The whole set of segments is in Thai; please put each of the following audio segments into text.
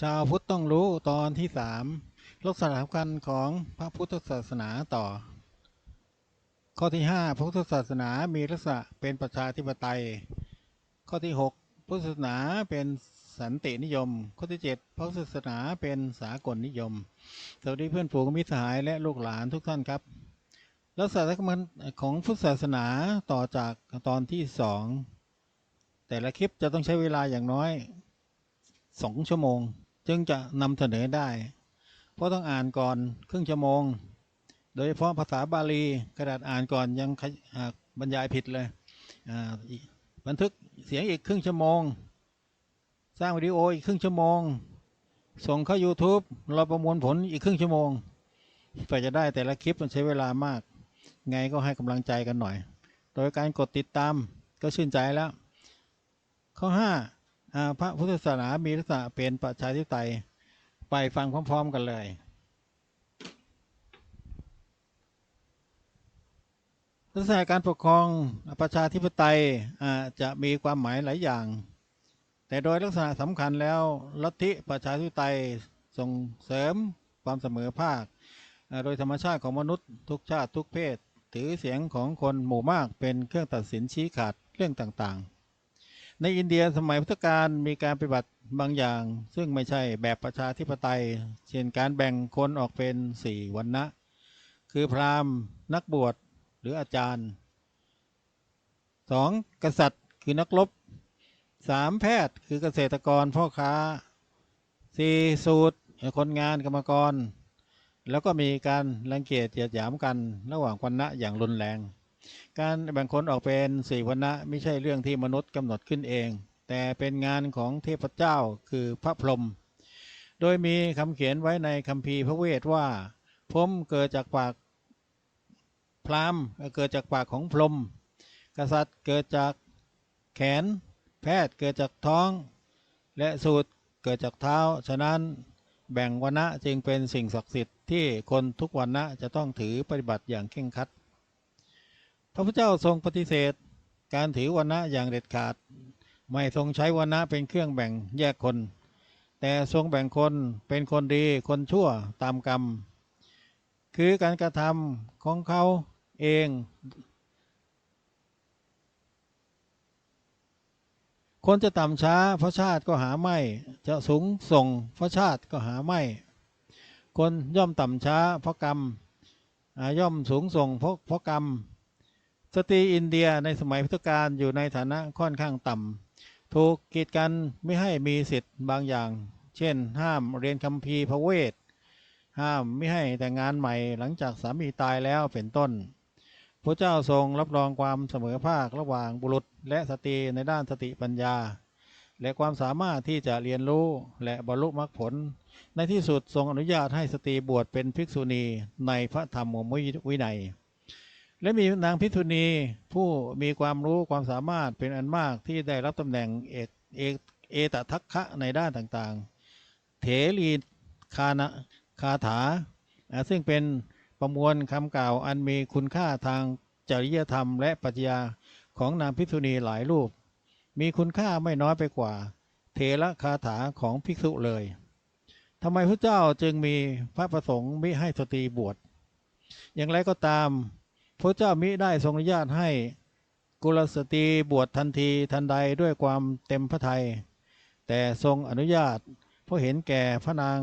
ชาวพุทธต้องรู้ตอนที่สามลักษณะสำคัญของพระพุทธศาสนาต่อ ข้อที่ห้าพระพุทธศาสนามีลักษณะเป็นประชาธิปไตย ข้อที่หกพุทธศาสนาเป็นสันตินิยม ข้อที่เจ็ดพระพุทธศาสนาเป็นสากลนิยม สวัสดีเพื่อนฝูงมิตรสหายและลูกหลานทุกท่านครับ ลักษณะสำคัญของพุทธศาสนาต่อจากตอนที่สองแต่ละคลิปจะต้องใช้เวลาอย่างน้อยสองชั่วโมง จึงจะนำเสนอได้ เพราะต้องอ่านก่อนครึ่งชั่วโมง โดยเฉพาะภาษาบาลีกระดาษอ่านก่อนยังบรรยายผิดเลยบันทึกเสียงอีกครึ่งชั่วโมง สร้างวิดีโออีกครึ่งชั่วโมง ส่งเข้า YouTube รอประมวลผลอีกครึ่งชั่วโมงกว่าจะได้แต่ละคลิปมันใช้เวลามาก ไงก็ให้กำลังใจกันหน่อย โดยการกดติดตามก็ชื่นใจแล้ว ข้อห้า พระพุทธศาสนามีลักษณะเป็นประชาธิปไตยไปฟังพร้อม ๆ กันเลย ลักษณะการปกครองประชาธิปไตยจะมีความหมายหลายอย่าง แต่โดยลักษณะสำคัญแล้วลัทธิประชาธิปไตยส่งเสริมความเสมอภาค โดยธรรมชาติของมนุษย์ทุกชาติทุกเพศ ถือเสียงของคนหมู่มากเป็นเครื่องตัดสินชี้ขาดเรื่องต่างๆ ในอินเดียสมัยพุทธกาลมีการปฏิบัติบางอย่าง ซึ่งไม่ใช่แบบประชาธิปไตย เช่นการแบ่งคนออกเป็นสี่วรรณะคือพราหมณ์นักบวชหรืออาจารย์สองกษัตริย์คือนักรบสามแพทย์คือเกษตรกรพ่อค้าสี่สูตรคนงานกรรมกร แล้วก็มีการรังเกียจเหยียดหยามกันระหว่างวรรณะอย่างรุนแรง การแบ่งคนออกเป็นสี่วรรณะไม่ใช่เรื่องที่มนุษย์กำหนดขึ้นเอง แต่เป็นงานของเทพเจ้าคือพระพรหมโดยมีคำเขียนไว้ในคัมภีร์พระเวทว่าพรมเกิดจากปากพราหมณ์เกิดจากปากของพรหมกษัตริย์เกิดจากแขน แพทย์เกิดจากท้อง และสูตรเกิดจากเท้า ฉะนั้นแบ่งวรรณะจึงเป็นสิ่งศักดิ์สิทธิ์ที่คนทุกวรรณะจะต้องถือปฏิบัติอย่างเคร่งครัด พระพุทธเจ้าทรงปฏิเสธ การถือวรรณะอย่างเด็ดขาด ไม่ทรงใช้วรรณะเป็นเครื่องแบ่งแยกคน แต่ทรงแบ่งคนเป็นคนดีคนชั่วตามกรรม คือการกระทำของเขาเอง คนจะต่ำช้าเพราะชาติก็หาไม่ จะสูงส่งเพราะชาติก็หาไม่ คนย่อมต่ำช้าเพราะกรรมย่อมสูงส่งเพราะเพราะกรรม สตรีอินเดียในสมัยพุทธกาลอยู่ในฐานะค่อนข้างต่ำถูกกีดกันไม่ให้มีสิทธิ์บางอย่าง เช่น ห้ามเรียนคัมภีร์พระเวท ห้ามไม่ให้แต่งงานใหม่หลังจากสามีตายแล้วเป็นต้น พระเจ้าทรงรับรองความเสมอภาคระหว่างบุรุษและสตรีในด้านสติปัญญา และความสามารถที่จะเรียนรู้และบรรลุมรรคผล ในที่สุดทรงอนุญาตให้สตรีบวชเป็นภิกษุณีในพระธรรมวินัย และมีนางภิกษุณีผู้มีความรู้ความสามารถเป็นอันมากที่ได้รับตำแหน่งเอกเอกเอตทัคคะในด้านต่างๆ เถรีคานะคาถา ซึ่งเป็นประมวลคำกล่าวอันมีคุณค่าทางจริยธรรมและปรัชญาของนางภิกษุณีหลายรูป มีคุณค่าไม่น้อยไปกว่าเทระคาถาของภิกษุเลยทำไมพระเจ้าจึงมีพระประสงค์ไมิให้สตรีบวช อย่างไรก็ตาม พระเจ้ามิได้ทรงอนุญาตให้กุลสตรีบวชทันทีทันใดด้วยความเต็มพระทยัยแต่ทรงอนุญาตเพราะเห็นแก่พระนาง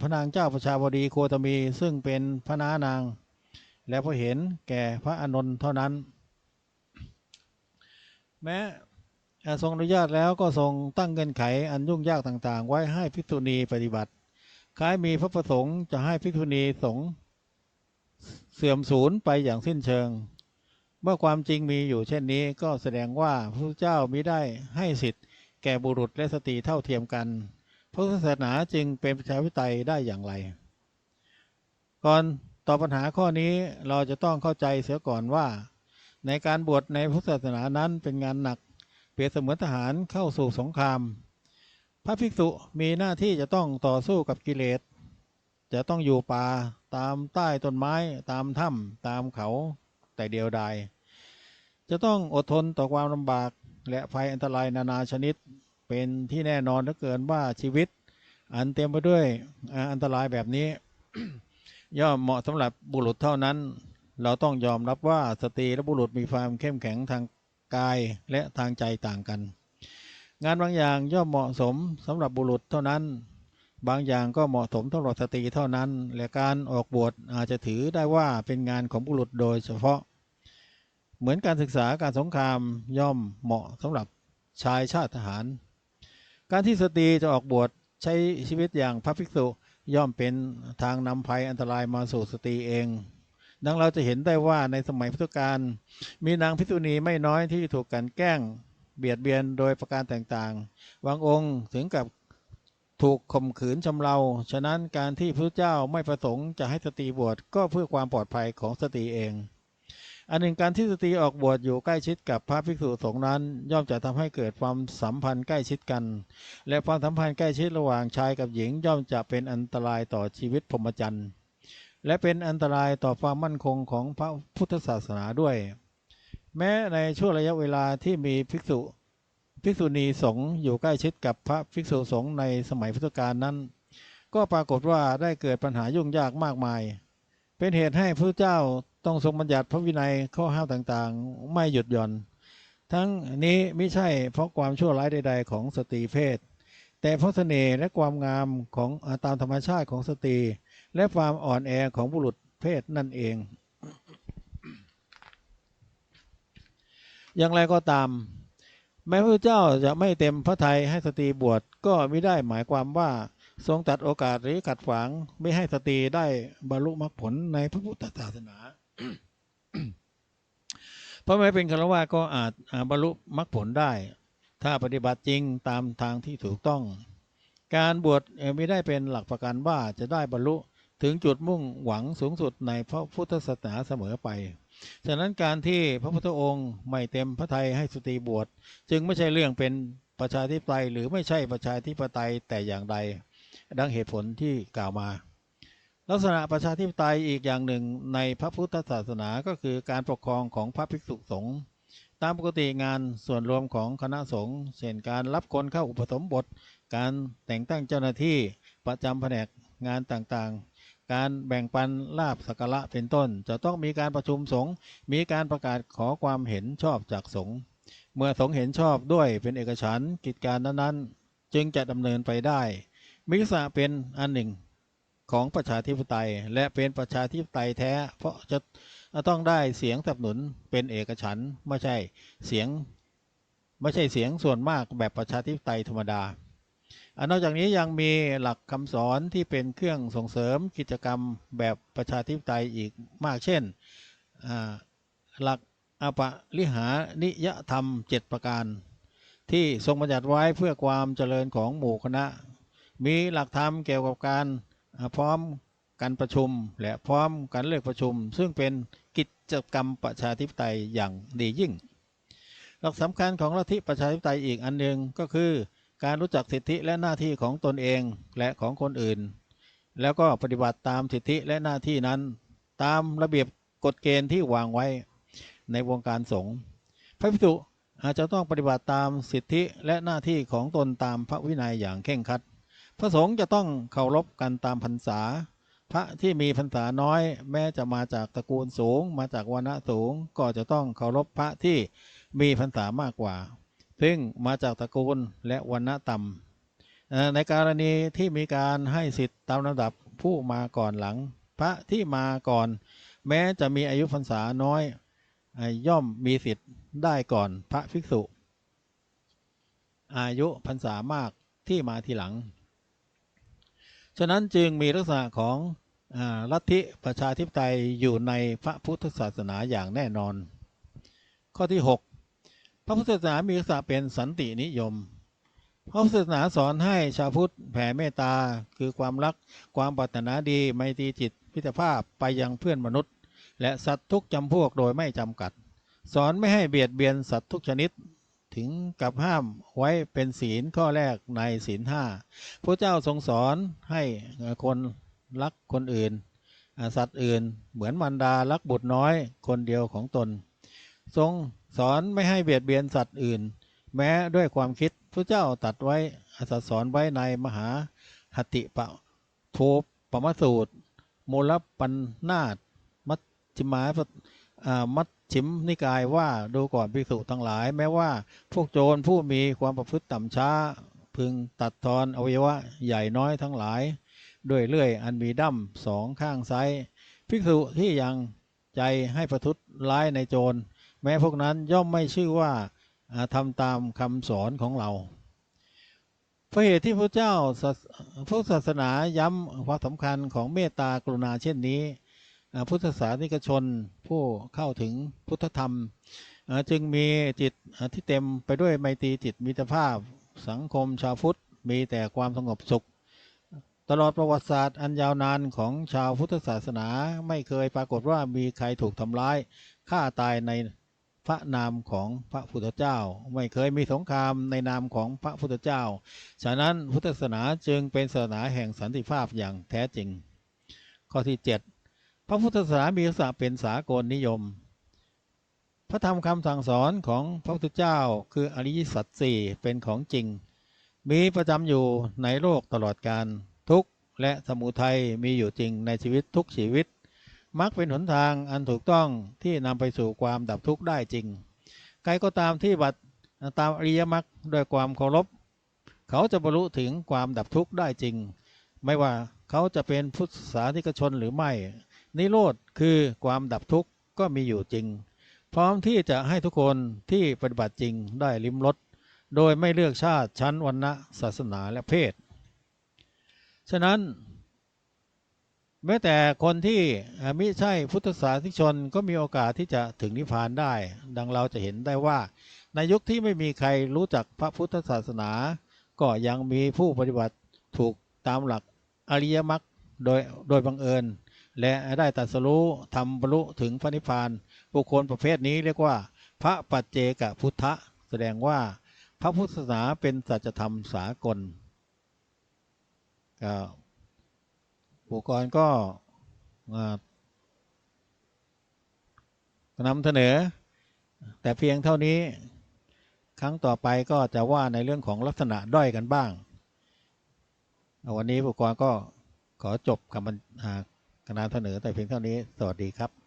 พระนางเจ้าประชาบดีโคตมีซึ่งเป็นพระนานาง และเพราะเห็นแก่พระอนนท์เท่านั้น แม้ทรงอนุญาตแล้วก็ทรงตั้งเงื่อนไขอันยุ่งยากต่างๆ ไว้ให้ภิกษุณีปฏิบัติ คล้ายมีพระประสงค์จะให้ภิกษุณีสงฆ์ เสื่อมสูญไปอย่างสิ้นเชิง เมื่อความจริงมีอยู่เช่นนี้ก็แสดงว่าพระเจ้ามิได้ให้สิทธิ์ แก่บุรุษและสตรีเท่าเทียมกันพระศาสนาจึงเป็นประชาธิปไตยได้อย่างไร ก่อนตอบปัญหาข้อนี้เราจะต้องเข้าใจเสียก่อนว่า ในการบวชในพุทธศาสนานั้นเป็นงานหนัก เปรียบเสมือนทหารเข้าสู่สงคราม พระภิกษุมีหน้าที่จะต้องต่อสู้กับกิเลส จะต้องอยู่ป่าตามใต้ต้นไม้ตามถ้ำตามเขาแต่เดียวดายจะต้องอดทนต่อความลำบากและภัยอันตรายนานาชนิดเป็นที่แน่นอนเหลือเกินว่าชีวิต อันเต็มไปด้วยอันตรายแบบนี้ ย่อมเหมาะสำหรับบุรุษเท่านั้น เราต้องยอมรับว่าสตรีและบุรุษมีความเข้มแข็งทางกายและทางใจต่างกัน งานบางอย่างย่อมเหมาะสมสำหรับบุรุษเท่านั้น บางอย่างก็เหมาะสมสำหรับสตรีเท่านั้น และการออกบวชอาจจะถือได้ว่าเป็นงานของบุรุษโดยเฉพาะ เหมือนการศึกษาการสงครามย่อมเหมาะสำหรับชายชาติทหาร การที่สตรีจะออกบวชใช้ชีวิตอย่างพระภิกษุย่อมเป็นทางนำภัยอันตรายมาสู่สตรีเอง ดังเราจะเห็นได้ว่าในสมัยพุทธกาลมีนางภิกษุณีไม่น้อยที่ถูกกันแกล้ง เบียดเบียนโดยประการต่างๆ บางองค์ถึงกับ ถูกข่มขืนชำเราฉะนั้นการที่พระเจ้าไม่ประสงค์จะให้สตรีบวชก็เพื่อความปลอดภัยของสตรีเอง อันหนึ่งการที่สตรีออกบวชอยู่ใกล้ชิดกับพระภิกษุสงฆ์นั้น ย่อมจะทำให้เกิดความสัมพันธ์ใกล้ชิดกัน และความสัมพันธ์ใกล้ชิดระหว่างชายกับหญิงย่อมจะเป็นอันตรายต่อชีวิตพรหมจรรย์และเป็นอันตรายต่อความมั่นคงของพระพุทธศาสนาด้วย แม้ในช่วงระยะเวลาที่มีภิกษุ ภิกษุณีสงฆ์อยู่ใกล้ชิดกับพระภิกษุสงฆ์ในสมัยพุทธกาลนั้น ก็ปรากฏว่าได้เกิดปัญหายุ่งยากมากมาย เป็นเหตุให้พระเจ้าต้องทรงบัญญัติพระวินัยข้อห้ามต่างๆ ไม่หยุดหย่อน ทั้งนี้ไม่ใช่เพราะความชั่วร้ายใด ๆ ของสตรีเพศ แต่เพราะเสน่ห์และความงามของตามธรรมชาติของสตรี และความอ่อนแอของบุรุษเพศนั่นเอง อย่างไรก็ตาม แม้พระเจ้าจะไม่เต็มพระทัยให้สตรีบวชก็ไม่ได้หมายความว่า ทรงตัดโอกาสหรือขัดขวางไม่ให้สตรีได้บรรลุมรรคผลในพระพุทธศาสนา เพราะแม้เป็นคารวะก็อาจบรรลุมรรคผลได้ ถ้าปฏิบัติจริงตามทางที่ถูกต้อง การบวชไม่ได้เป็นหลักประกันว่าจะได้บรรลุถึงจุดมุ่งหวังสูงสุดในพระพุทธศาสนาเสมอไป ฉะนั้นการที่พระพุทธองค์ไม่เต็มพระทัยให้สตรีบวชจึงไม่ใช่เรื่องเป็นประชาธิปไตยหรือไม่ใช่ประชาธิปไตยแต่อย่างใด ดังเหตุผลที่กล่าวมา ลักษณะประชาธิปไตยอีกอย่างหนึ่งในพระพุทธศาสนาก็คือการปกครองของพระภิกษุสงฆ์ตามปกติงานส่วนรวมของคณะสงฆ์เช่นการรับคนเข้าอุปสมบท การแต่งตั้งเจ้าหน้าที่ประจำแผนกงานต่างๆ การแบ่งปันลาบสักระเป็นต้น จะต้องมีการประชุมสงฆ์มีการประกาศขอความเห็นชอบจากสงฆ์เมื่อสงฆ์เห็นชอบด้วยเป็นเอกฉันท์กิจการนั้นๆ จึงจะดำเนินไปได้ มิสะเป็นอันหนึ่งของประชาธิปไตย และเป็นประชาธิปไตยแท้ เพราะจะต้องได้เสียงสนับสนุนเป็นเอกฉันท์ไม่ใช่เสียง ไม่ใช่เสียงส่วนมากแบบประชาธิปไตยธรรมดา นอกจากนี้ยังมีหลักคำสอนที่เป็นเครื่องส่งเสริมกิจกรรมแบบประชาธิปไตยอีกมากเช่น หลักอปริหานิยธรรม 7 ประการ ที่ทรงบัญญัติไว้เพื่อความเจริญของหมู่คณะ มีหลักธรรมเกี่ยวกับการพร้อมการประชุม และพร้อมการเลือกประชุม ซึ่งเป็นกิจกรรมประชาธิปไตยอย่างดียิ่ง หลักสำคัญของลัทธิประชาธิปไตยอีกอันหนึ่งก็คือ การรู้จักสิทธิและหน้าที่ของตนเองและของคนอื่น แล้วก็ปฏิบัติตามสิทธิและหน้าที่นั้น ตามระเบียบกฎเกณฑ์ที่วางไว้ในวงการสงฆ์พระภิกษุอาจจะต้องปฏิบัติตามสิทธิและหน้าที่ของตนตามพระวินัยอย่างเคร่งครัด พระสงฆ์จะต้องเคารพกันตามพรรษา พระที่มีพรรษาน้อย แม้จะมาจากตระกูลสูง มาจากวรรณะสูง ก็จะต้องเคารพพระที่มีพรรษามากกว่า ซึ่งมาจากตระกูลและวรรณะต่ำในกรณีที่มีการให้สิทธิตามลำดับผู้มาก่อนหลัง พระที่มาก่อน แม้จะมีอายุพรรษาน้อยย่อมมีสิทธิ์ได้ก่อนพระภิกษุ อายุพรรษามากที่มาทีหลัง ฉะนั้นจึงมีลักษณะของอลัทธิประชาธิปไตยอยู่ในพระพุทธศาสนาอย่างแน่นอน ข้อที่ 6 พระพุทธศาสนามีลักษณะเป็นสันตินิยม พระพุทธศาสนาสอนให้ชาวพุทธแผ่เมตตา คือความรักความปรารถนาดีไมตรีจิตพิตรภาพไปยังเพื่อนมนุษย์ และสัตว์ทุกจำพวกโดยไม่จำกัด สอนไม่ให้เบียดเบียนสัตว์ทุกชนิดถึงกับห้ามไว้เป็นศีลข้อแรกในศีลห้าพระเจ้าทรงสอนให้คนรักคนอื่น สัตว์อื่นเหมือนมันดารักบุตรน้อยคนเดียวของตน ทรง สอนไม่ให้เบียดเบียนสัตว์อื่น แม้ด้วยความคิดพระเจ้าตัดไว้ตรัสสอนไว้ในมหาหติปะโทปมสูตร มูลปัญนาตมัชฌิมาามัชชิมนิกายว่าดูก่อนภิกษุทั้งหลาย แม้ว่าพวกโจรผู้มีความประพฤติต่ำช้า พึงตัดทอนอวัยวะใหญ่น้อยทั้งหลาย ด้วยเลื่อยอันมีดั้มสองข้างซ้ายภิกษุที่ยังใจให้ประทุษร้ายในโจร แม้พวกนั้นย่อมไม่ชื่อว่าอ่าทำตามคำสอนของเราเพราะเหตุที่พระเจ้าพุทธศาสนาย้ำความสำคัญของเมตตากรุณาเช่นนี้ พุทธศาสนิกชนผู้เข้าถึงพุทธธรรม จึงมีจิตที่เต็มไปด้วยไมตรีจิตมิตรภาพ สังคมชาวพุทธมีแต่ความสงบสุข ตลอดประวัติศาสตร์อันยาวนานของชาวพุทธศาสนาไม่เคยปรากฏว่ามีใครถูกทำร้ายฆ่าตายใน พระนามของพระพุทธเจ้า ไม่เคยมีสงครามในนามของพระพุทธเจ้า ฉะนั้นพุทธศาสนาจึงเป็นศาสนาแห่งสันติภาพอย่างแท้จริง ข้อที่ 7 พระพุทธศาสนามีลักษณะเป็นสากลนิยม พระธรรมคำสั่งสอนของพระพุทธเจ้า คืออริยสัจสี่เป็นของจริง มีประจำอยู่ในโลกตลอดการทุกและสมุทัยมีอยู่จริงในชีวิตทุกชีวิต มักเป็นหนทางอันถูกต้องที่นำไปสู่ความดับทุกข์ได้จริง ใครก็ตามที่บัตรตามอริยมรรคด้วยความเคารพ เขาจะบรรลุถึงความดับทุกข์ได้จริง ไม่ว่าเขาจะเป็นพุทธศาสนิกชนหรือไม่ นิโรธคือความดับทุกข์ก็มีอยู่จริง พร้อมที่จะให้ทุกคนที่ปฏิบัติจริงได้ลิ้มรสโดยไม่เลือกชาติชั้นวรรณะศาสนาและเพศ ฉะนั้น แม้แต่คนที่มิใช่พุทธศาสนิกชนก็มีโอกาสที่จะถึงนิพพานได้ ดังเราจะเห็นได้ว่า ในยุคที่ไม่มีใครรู้จักพระพุทธศาสนา ก็ยังมีผู้ปฏิบัติถูกตามหลักอริยมรรคโดยโดยบังเอิญ และได้ตรัสรู้ทำบรรลุถึงพระนิพพาน บุคคลประเภทนี้เรียกว่า พระปัจเจกพุทธะ แสดงว่าพระพุทธศาสนาเป็นสัจธรรมสากลก็ อุปกรณ์ก็นำเสนอ แต่เพียงเท่านี้ครั้งต่อไปก็จะว่าในเรื่องของลักษณะด้อยกันบ้าง วันนี้อุปกรณ์ก็ขอจบคำบรรณาการนำเสนอแต่เพียงเท่านี้ สวัสดีครับ